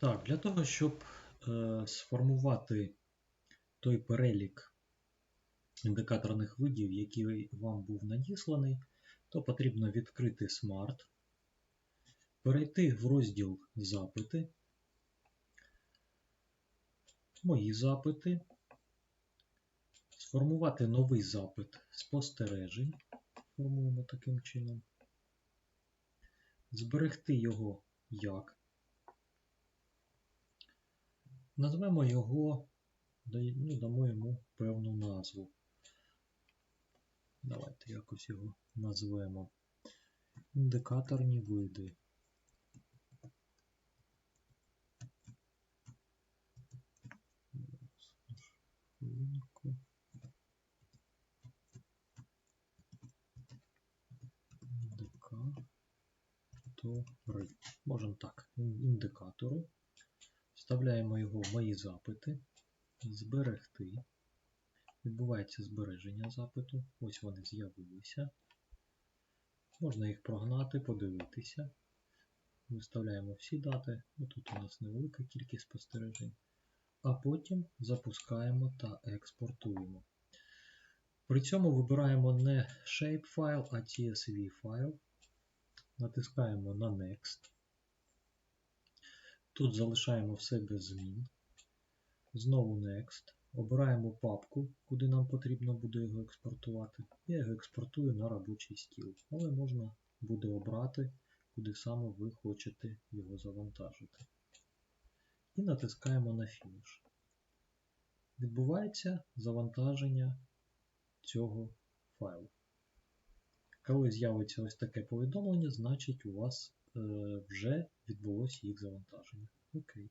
Так, для того, щоб е, сформувати той перелік індикаторних видів, який вам був надісланий, то потрібно відкрити Smart, перейти в розділ Запити, Мої запити, сформувати новий запит спостережень, формуємо таким чином, зберегти його як. Назвемо його, ну, дамо йому певну назву. Давайте якось його назвемо. Індикаторні види. Індикатори. Можемо так, індикатори. Вставляємо його в мої запити, зберегти. Відбувається збереження запиту. Ось вони з'явилися. Можна їх прогнати, подивитися. Виставляємо всі дати. Тут у нас невелика кількість спостережень. А потім запускаємо та експортуємо. При цьому вибираємо не shapefile, а CSV файл. Натискаємо на Next. Тут залишаємо все без змін. Знову Next. Обираємо папку, куди нам потрібно буде його експортувати. Я його експортую на робочий стіл. Але можна буде обрати, куди саме ви хочете його завантажити. І натискаємо на фініш. Відбувається завантаження цього файлу. Коли з'явиться ось таке повідомлення, значить у вас е, вже відбулося їх завантаження. Окей.